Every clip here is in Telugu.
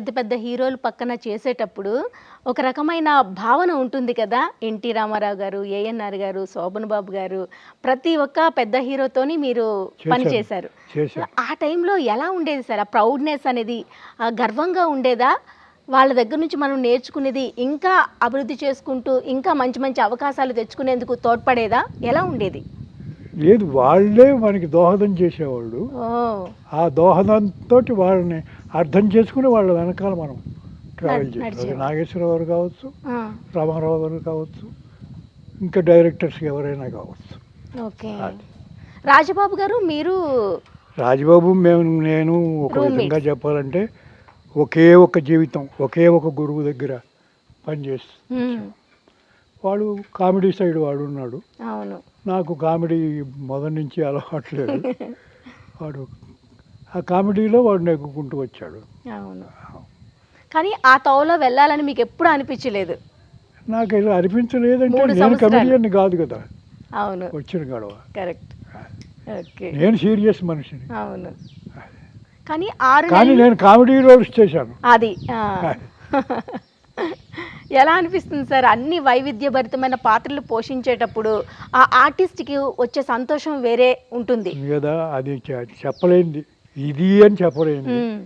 పెద్ద పెద్ద హీరోలు పక్కన చేసేటప్పుడు ఒక రకమైన భావన ఉంటుంది కదా. ఎన్టీ రామారావు గారు ఏఎన్ఆర్ గారు శోభన్ బాబు గారు ప్రతి ఒక్క పెద్ద హీరోతోని మీరు పని చేశారు. చేశాను ఆ టైంలో ఎలా ఉండేది సార్? ఆ ప్రౌడ్నెస్ అనేది ఆ గర్వంగా ఉండేదా? వాళ్ళ దగ్గర నుంచి మనం నేర్చుకునేది ఇంకా అభివృద్ధి చేసుకుంటూ ఇంకా మంచి మంచి అవకాశాలు తెచ్చుకునేందుకు తోడ్పడేదా? ఎలా ఉండేది? లేదు వాళ్ళే మనకి దోహదం చేసేవాళ్ళు. ఆ దోహదంతో వాళ్ళని అర్థం చేసుకుని వాళ్ళ వెనకాల మనం ట్రావెల్ చేయాలి. నాగేశ్వరరావు గారు కావచ్చు రామారావు గారు కావచ్చు ఇంకా డైరెక్టర్స్ ఎవరైనా కావచ్చు. ఓకే. రాజబాబు గారు మీరు రాజబాబు మేము నేను ఒక. విధంగా చెప్పాలంటే ఒకే ఒక జీవితం ఒకే ఒక గురువు దగ్గర పనిచేస్తూ వాడు కామెడీ సైడ్ వాడు ఉన్నాడు. అవును. నాకు కామెడీ మొదటి నుంచి అలవాట్లేదు. వాడు ఆ కామెడీలో వాడు నెగ్గుకుంటూ వచ్చాడు. అవును. కానీ ఆ తోవలో వెళ్ళాలని మీకు ఎప్పుడు అనిపించలేదు? నాకు ఇలా అనిపించలేదంటే నేను. కమెడియన్ కాదు కదా. అవును. వచ్చిన గడవ. కరెక్ట్. ఓకే. నేను సీరియస్ మనిషిని. అవును. కానీ ఆరు కానీ నేను కామెడీ రోల్స్ చేశాను. అది. ఎలా అనిపిస్తుంది సార్? అన్ని వైవిధ్యభరితమైన పాత్రలు పోషించేటప్పుడు ఆ ఆర్టిస్ట్కి వచ్చే సంతోషం వేరే ఉంటుంది. కదా అది చె- చెప్పలేనిది ఇది అని చెప్పలేనిది మ్మ్.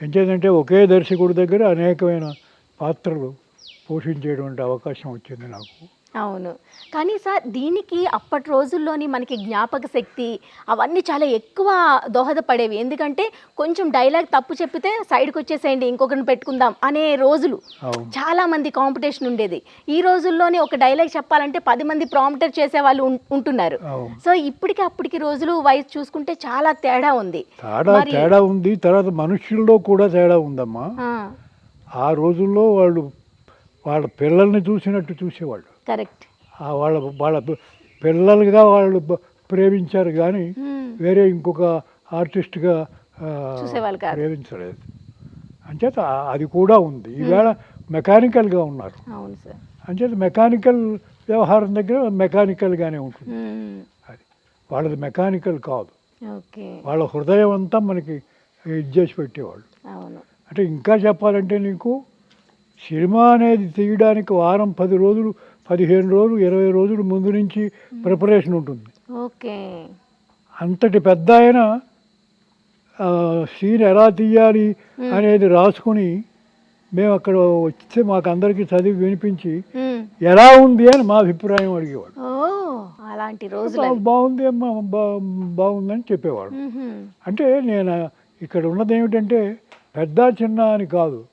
ఎంచేదంటే ఒకే దర్శకుడి దగ్గర అనేకమైన పాత్రలు పోషించేటువంటి అవకాశం వచ్చింది నాకు. అవును. కానీ సార్ దీనికి అప్పటి రోజుల్లోని మనకి జ్ఞాపక శక్తి అవన్నీ చాలా ఎక్కువ దోహదపడేవి. ఎందుకంటే కొంచెం డైలాగ్ తప్పు చెప్పితే సైడ్కి వచ్చేసేయండి ఇంకొకరిని పెట్టుకుందాం అనే రోజులు చాలా మంది కాంపిటీషన్ ఉండేది. ఈ రోజుల్లోనే ఒక డైలాగ్ చెప్పాలంటే పది మంది ప్రాంప్టర్ చేసే వాళ్ళు ఉంటున్నారు. సో ఇప్పటికి అప్పటికి రోజులు వయసు చూసుకుంటే చాలా తేడా ఉంది. తేడా ఉంది. తర్వాత మనుషుల్లో కూడా తేడా ఉందమ్మా. ఆ రోజుల్లో వాళ్ళు వాళ్ళ పిల్లల్ని చూసినట్టు చూసేవాళ్ళు. కరెక్ట్. వాళ్ళ వాళ్ళ పిల్లలుగా వాళ్ళు ప్రేమించారు కానీ. వేరే ఇంకొక ఆర్టిస్ట్గా. ప్రేమించలేదు. అంచేత అది కూడా ఉంది. ఈవేళ మెకానికల్గా ఉన్నారు. అంచేత మెకానికల్ వ్యవహారం దగ్గర మెకానికల్గానే ఉంటుంది. అది వాళ్ళది మెకానికల్ కాదు. వాళ్ళ హృదయం అంతా మనకి ఇది చేసి పెట్టేవాళ్ళు. అంటే ఇంకా చెప్పాలంటే నీకు సినిమా అనేది తీయడానికి వారం పది రోజులు పదిహేను రోజులు ఇరవై రోజులు ముందు నుంచి ప్రిపరేషన్ ఉంటుంది. ఓకే. అంతటి పెద్ద ఆయన సీన్ ఎలా తీయాలి అనేది రాసుకుని మేము అక్కడ వస్తే మాకు అందరికీ చదివి వినిపించి. ఎలా ఉంది అని మా అభిప్రాయం అడిగేవాడు. అలాంటి రోజులు బా- బాగుంది అమ్మా బాగుందని చెప్పేవాడు. అంటే నేను ఇక్కడ ఉన్నది ఏమిటంటే పెద్ద చిన్న అని కాదు.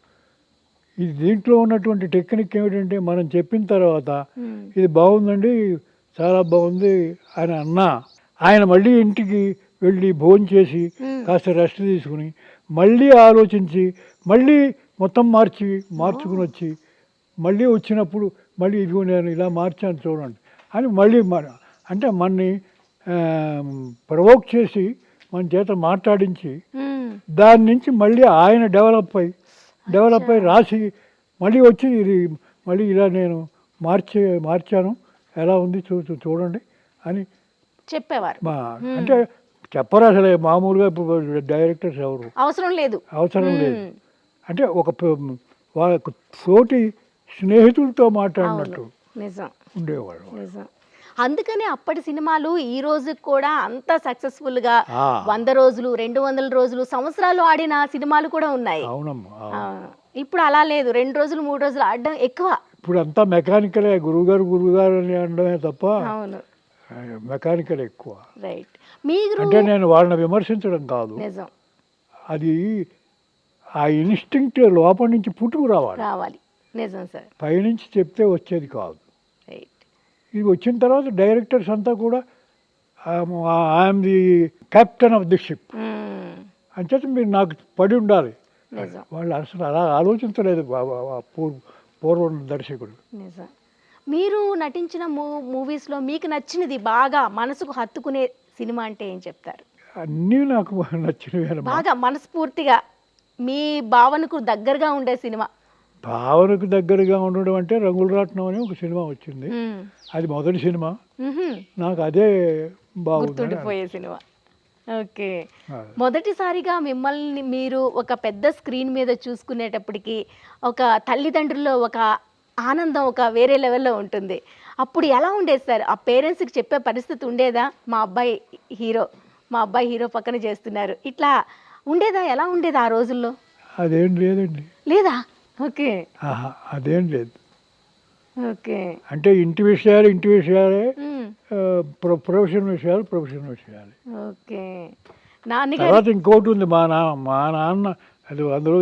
ఇది దీంట్లో ఉన్నటువంటి టెక్నిక్ ఏమిటంటే మనం చెప్పిన తర్వాత మ్మ్. ఇది బాగుందండి చాలా బాగుంది అని అన్నా ఆయన మళ్ళీ ఇంటికి వెళ్ళి భోజనం చేసి మ్మ్. కాస్త రెస్ట్ తీసుకుని మళ్ళీ ఆలోచించి మళ్ళీ మొత్తం మార్చి మార్చుకుని వచ్చి మళ్ళీ వచ్చినప్పుడు మళ్ళీ ఇదిగో నేను ఇలా మార్చాను చూడండి అని మళ్ళీ అంటే మనని ప్రవోక్ చేసి మన చేత మాట్లాడించి మ్మ్. దాని నుంచి మళ్ళీ ఆయన డెవలప్ అయ్యి డెవలప్ అయ్యి రాసి మళ్ళీ వచ్చి ఇది మళ్ళీ ఇలా నేను మార్చే మార్చాను. ఎలా ఉంది చూ చూడండి అని చెప్పేవారు. అంటే చెప్పరు అసలు మామూలుగా ఇప్పుడు డైరెక్టర్స్ ఎవరు? అవసరం లేదు. అవసరం లేదు. అంటే ఒక వాళ్ళకు తోటి స్నేహితులతో మాట్లాడినట్టు ఉండేవాళ్ళు అందుకనే అప్పటి సినిమాలు ఈ రోజు కూడా అంత సక్సెస్ఫుల్గా వంద రోజులు రెండు వందల రోజులు సంవత్సరాలు ఆడిన సినిమాలు కూడా ఉన్నాయి. ఇప్పుడు అలా లేదు. రెండు రోజులు మూడు రోజులు ఆడడం ఎక్కువ. ఇప్పుడు అంతా మెకానికలే గురువుగారు గురువుగారు అని అనడమే తప్ప అవును. మెకానికల్ ఎక్కువ. రైట్. మీరు అంటే నేను వాళ్ళని విమర్శించడం కాదు. నిజం. అది ఆ ఇన్స్టింక్ట్ లోపల నుంచి పుట్టుకు రావాలి. రావాలి. నిజం సార్. పైనుంచి చెప్తే వచ్చేది కాదు. ఇది వచ్చిన తర్వాత డైరెక్టర్స్ అంతా కూడా I'm the captain of the ship. అంచేత మీరు నాకు పడి ఉండాలి. వాళ్ళు అసలు అలా ఆలోచించలేదు పూర్వ దర్శకుడు. నిజం. మీరు నటించిన మూ మూవీస్లో మీకు నచ్చినది బాగా మనసుకు హత్తుకునే సినిమా అంటే ఏం చెప్తారు? అన్నీ నాకు నచ్చినవి బాగా మనస్ఫూర్తిగా మీ భావనకు దగ్గరగా ఉండే సినిమా. భావనకు దగ్గరగా ఉండడం అంటే రంగుల రాట్నం అని ఒక సినిమా వచ్చింది. అది మొదటి సినిమా. నాకు అదే బాగుంది గుర్తుండిపోయే సినిమా. ఓకే. మొదటిసారిగా మిమ్మల్ని మీరు ఒక పెద్ద స్క్రీన్ మీద చూసుకునేటప్పటికి ఒక తల్లిదండ్రుల్లో ఒక ఆనందం ఒక వేరే లెవెల్లో ఉంటుంది. అప్పుడు ఎలా ఉండేది సార్? ఆ పేరెంట్స్కి చెప్పే పరిస్థితి ఉండేదా? మా అబ్బాయి హీరో మా అబ్బాయి హీరో పక్కన చేస్తున్నారు. ఇట్లా ఉండేదా? ఎలా ఉండేది ఆ రోజుల్లో? అదేం లేదండి. లేదా? ఓకే. ఆహా అదేం లేదు. ఓకే. అంటే ఇంటి విషయాలు ఇంటి విషయాలే ప్రొఫెషన్ విషయాలు ప్రొఫెషన్ విషయాలు. ఓకే. తర్వాత ఇంకోటి ఉంది మా నాన్న మా నాన్న అది అందులో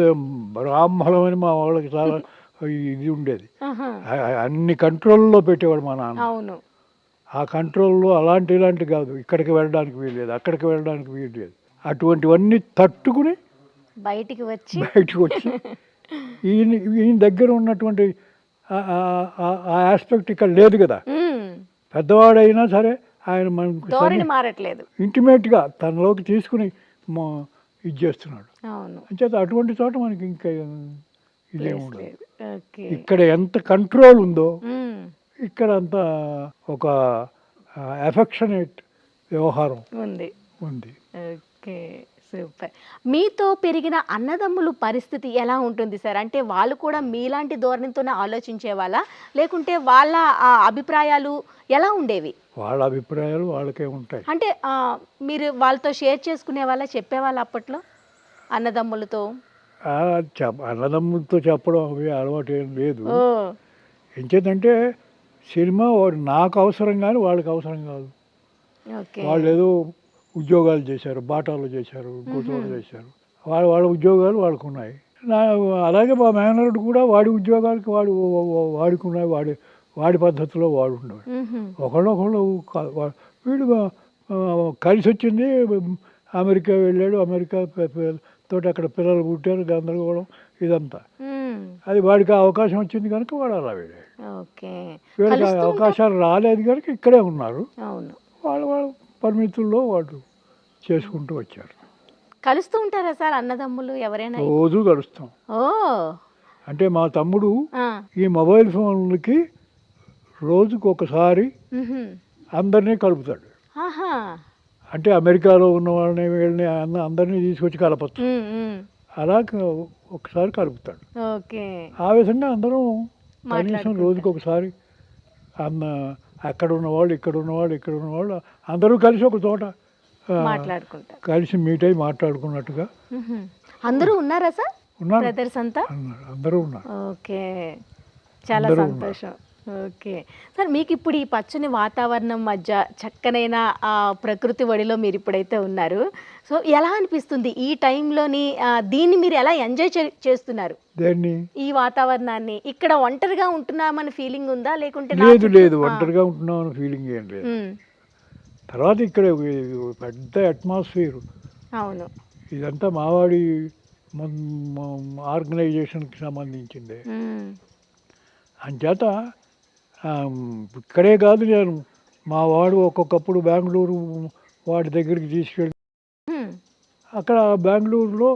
బ్రాహ్మణం అని మా వాళ్ళకి చాలా ఇది ఉండేది. అన్ని కంట్రోల్లో పెట్టేవాడు మా నాన్న. అవును. ఆ కంట్రోల్లో అలాంటి ఇలాంటి కాదు ఇక్కడికి వెళ్ళడానికి వీల్లేదు అక్కడికి వెళ్ళడానికి వీల్లేదు. అటువంటివన్నీ తట్టుకుని బయటికి వచ్చి. బయటకు వచ్చి ఈయన ఈయన దగ్గర ఉన్నటువంటి ఆ- ఆస్పెక్ట్ ఇక్కడ లేదు కదా. పెద్దవాడైనా సరే ఆయన మనకు మారట్లేదు. ఇంటిమేట్గా తనలోకి తీసుకుని మా ఇది చేస్తున్నాడు. అంచేత అటువంటి చోట మనకి ఇంకా ఇదే ఉండదు. ఇక్కడ ఎంత కంట్రోల్ ఉందో. ఇక్కడ అంత ఒక ఎఫెక్షనేట్ వ్యవహారం ఉంది. ఉంది. ఓకే. సూపర్. మీతో పెరిగిన అన్నదమ్ముల పరిస్థితి ఎలా ఉంటుంది సార్? అంటే వాళ్ళు కూడా మీలాంటి ధోరణితోనే ఆలోచించే వాళ్ళ లేకుంటే వాళ్ళ అభిప్రాయాలు ఎలా ఉండేవి? వాళ్ళ అభిప్రాయాలు వాళ్ళకే ఉంటాయి. అంటే మీరు వాళ్ళతో షేర్ చేసుకునే వాళ్ళ చెప్పేవాళ్ళ అప్పట్లో? అన్నదమ్ములతో? అన్నదమ్ములతో చెప్పడం అవి అలవాటు ఏం లేదు. ఎంచేతంటే సినిమా నాకు అవసరం కానీ వాళ్ళకి అవసరం కాదు. వాళ్ళు ఏదో ఉద్యోగాలు చేశారు బాటాలో చేశారు చోట చేశారు. వాళ్ళ వాళ్ళ ఉద్యోగాలు వాళ్ళకు ఉన్నాయి నా అలాగే మా మేనరుడు కూడా వాడి ఉద్యోగాలకి వాడు వాడికి ఉన్నాయి వాడి వాడి పద్ధతిలో వాడు ఉండేవాడు. ఒకళ్ళొకళ్ళు వీడు కలిసి వచ్చింది అమెరికా వెళ్ళాడు అమెరికా తోటి అక్కడ పిల్లలు పుట్టారు గందరగోళం ఇదంతా. అది వాడికి ఆ అవకాశం వచ్చింది కనుక వాడు అలా వెళ్ళాడు. వీళ్ళకి అవకాశాలు రాలేదు కనుక ఇక్కడే ఉన్నారు. వాళ్ళ వాళ్ళ పరిమితుల్లో వాళ్ళు చేసుకుంటూ వచ్చారు. కలుస్తూ ఉంటారా సార్ అన్నదమ్ములు ఎవరైనా? రోజు ఓ. అంటే మా తమ్ముడు. ఈ మొబైల్ ఫోన్లకి రోజుకు ఒకసారి. అందరినీ కలుపుతాడు. అంటే అమెరికాలో ఉన్న వాళ్ళని వీళ్ళని అందరినీ తీసుకొచ్చి కలపచ్చు. అలా ఒకసారి కలుపుతాడు. ఓకే. ఆ విధంగా అందరం కనీసం. రోజుకి ఒకసారి అన్న అక్కడ ఉన్నవాళ్ళు ఇక్కడ ఉన్నవాళ్ళు ఇక్కడ ఉన్నవాళ్ళు అందరూ కలిసి ఒక చోట మాట్లాడుకుంటారు. కలిసి మీట్ అయి మాట్లాడుకున్నట్టుగా. అందరూ ఉన్నారా సార్? ఉన్నారు. బ్రదర్స్ అంతా? అందరూ ఉన్నారు. ఓకే. చాలా సంతోషం. ఓకే. సార్ మీకు ఇప్పుడు ఈ పచ్చని వాతావరణం మధ్య చక్కనైన ప్రకృతి ఒడిలో మీరు ఇప్పుడైతే ఉన్నారు. సో ఎలా అనిపిస్తుంది? ఈ టైంలోని దీన్ని మీరు ఎలా ఎంజాయ్ చేస్తున్నారు? దేన్ని? ఈ వాతావరణాన్ని. ఇక్కడ ఒంటరిగా ఉంటున్నామని ఫీలింగ్ ఉందా? లేకుంటే లేదు లేదు. ఒంటరిగా ఉంటున్నాం అనే ఫీలింగ్ ఏం లేదు. తర్వాత ఇక్కడ పెద్ద అట్మాస్ఫియర్ అవును. ఇదంతా మావాడి ఆర్గనైజేషన్కి సంబంధించిందే. అంచేత ఇక్కడే కాదు నేను మా వాడు ఒక్కొక్కప్పుడు బెంగళూరు వాడి దగ్గరికి తీసుకెళ్ళి అక్కడ బెంగళూరులో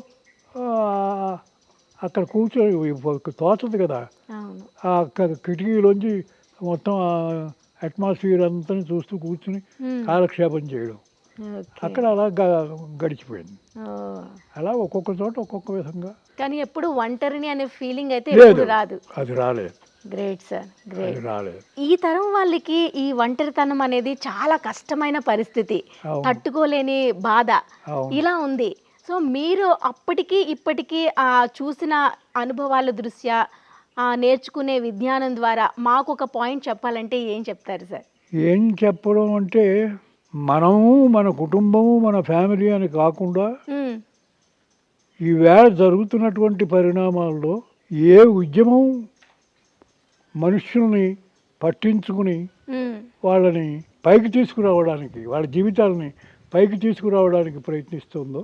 అక్కడ కూర్చొని తోచదు కదా. ఆ కిటికీలోంచి మొత్తం అట్మాస్ఫియర్ అంతా చూస్తూ కూర్చుని కాలక్షేపం చేయడం. అక్కడ అలా గడిచిపోయింది. అలా ఒక్కొక్క చోట ఒక్కొక్క విధంగా. కానీ ఎప్పుడు ఒంటరిని అనే ఫీలింగ్ అయితే రాదు. అది రాలేదు. Great sir great. రాలేదు. ఈ తరం వాళ్ళకి ఈ ఒంటరితనం అనేది చాలా కష్టమైన పరిస్థితి. తట్టుకోలేని బాధ. ఇలా ఉంది. సో మీరు అప్పటికి ఇప్పటికీ ఆ చూసిన అనుభవాల దృష్ట్యా నేర్చుకునే విజ్ఞానం ద్వారా మాకు ఒక పాయింట్ చెప్పాలంటే ఏం చెప్తారు సార్? ఏం చెప్పడం అంటే మనము మన కుటుంబము మన ఫ్యామిలీ అని కాకుండా ఈవేళ జరుగుతున్నటువంటి పరిణామాల్లో ఏ ఉద్యమం మనుషుల్ని పట్టించుకుని వాళ్ళని పైకి తీసుకురావడానికి వాళ్ళ జీవితాలని పైకి తీసుకురావడానికి ప్రయత్నిస్తుందో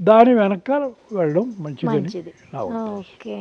దాని వెనకాల వెళ్ళడం మంచిది. ఓకే